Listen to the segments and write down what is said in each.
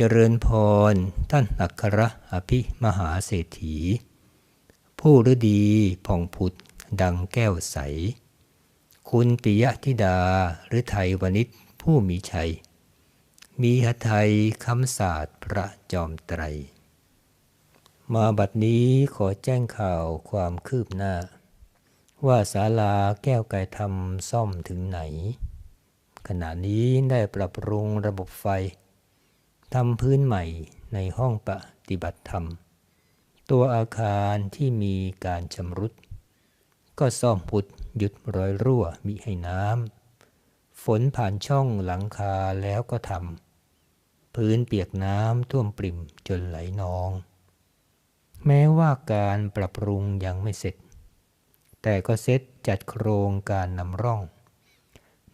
เจริญพร ท่านอัครอภิมหาเศรษฐี ผู้ฤดีผ่องผุดดังแก้วใส คุณปิยธิดาหรือไทยวณิชผู้มีชัย มีหไทยคำศาสตร์พระจอมไตร มาบัดนี้ขอแจ้งข่าวความคืบหน้า ว่าศาลาแก้วไก่ทำซ่อมถึงไหน ขณะนี้ได้ปรับปรุงระบบไฟ ทำพื้นใหม่ในห้องปฏิบัติธรรม ตัวอาคารที่มีการชำรุด ก็ซ่อมพุดหยุดรอยรั่วมิให้น้ำฝนผ่านช่องหลังคาแล้วก็ทำพื้นเปียกน้ำท่วมปริ่มจนไหลนอง แม้ว่าการปรับปรุงยังไม่เสร็จ แต่ก็เซตจัดโครงการนำร่อง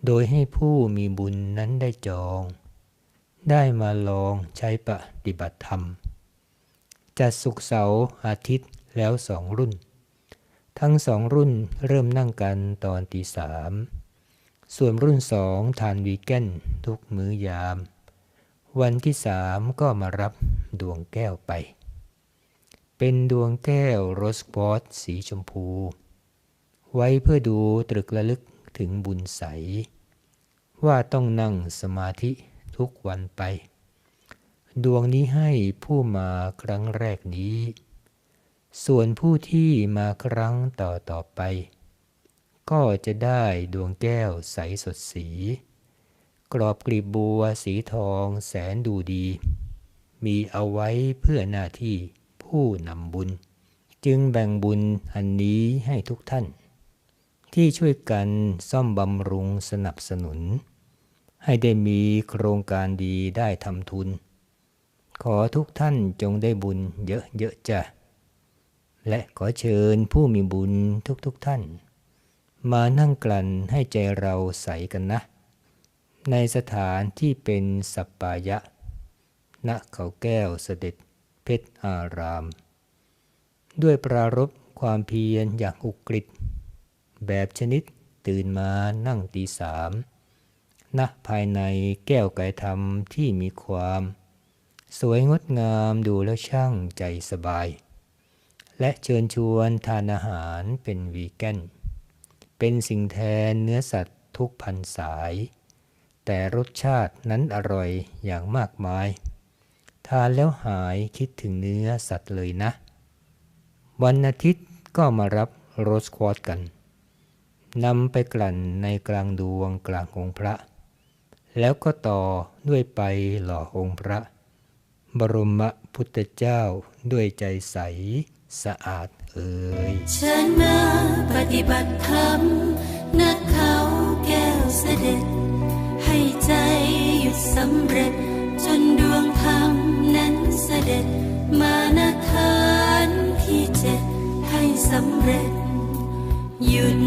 โดยให้ผู้มีบุญนั้นได้จอง ได้มาลองใช้ปฏิบัติธรรม จัดสุกเสาร์อาทิตย์แล้วสองรุ่น ทั้งสองรุ่นเริ่มนั่งกันตอนตีสามส่วนรุ่นสองทานวีแกนทุกมื้อยาม วันที่สามก็มารับดวงแก้วไป เป็นดวงแก้วโรสปอตสีชมพู ไว้เพื่อดูตรึกระลึกถึงบุญใส ว่าต้องนั่งสมาธิ ทุกวันไป ดวงนี้ให้ผู้มาครั้งแรกนี้ ส่วนผู้ที่มาครั้งต่อต่อไป ก็จะได้ดวงแก้วใสสดสี กรอบกลีบบัวสีทองแสนดูดี มีเอาไว้เพื่อหน้าที่ผู้นำบุญ จึงแบ่งบุญอันนี้ให้ทุกท่าน ที่ช่วยกันซ่อมบำรุงสนับสนุน ให้ได้มีโครงการดีได้ทำทุน ขอทุกท่านจงได้บุญเยอะๆจ้ะ และขอเชิญผู้มีบุญทุกๆทท่าน มานั่งกลั่นให้ใจเราใสกันนะ ในสถานที่เป็นสัปปายะ ณเขาแก้วเสด็จเพชรอาราม ด้วยปรารบความเพียรอย่างอุกฤษแบบชนิดตื่นมานั่งตีสาม ณภายในแก้วไก่ธรรมที่มีความ สวยงดงามดูแล้วช่างใจสบาย และเชิญชวนทานอาหารเป็นวีแกน เป็นสิ่งแทนเนื้อสัตว์ทุกพันสาย แต่รสชาตินั้นอร่อยอย่างมากมาย ทานแล้วหายคิดถึงเนื้อสัตว์เลยนะ วันอาทิตย์ก็มารับโรสควอตกันนำไปกลั่นในกลางดวงกลางองค์พระ แล้วก็ต่อด้วยไปหล่อองค์พระ บรมพุทธเจ้าด้วยใจใสสะอาดเอ่ยฉันมาปฏิบัติธรรมนักเขาแก้วเสด็จ ให้ใจหยุดสำเร็จ จนดวงธรรมนั้นเสด็จ มานาทานที่เจ็ดให้สำเร็จหยุด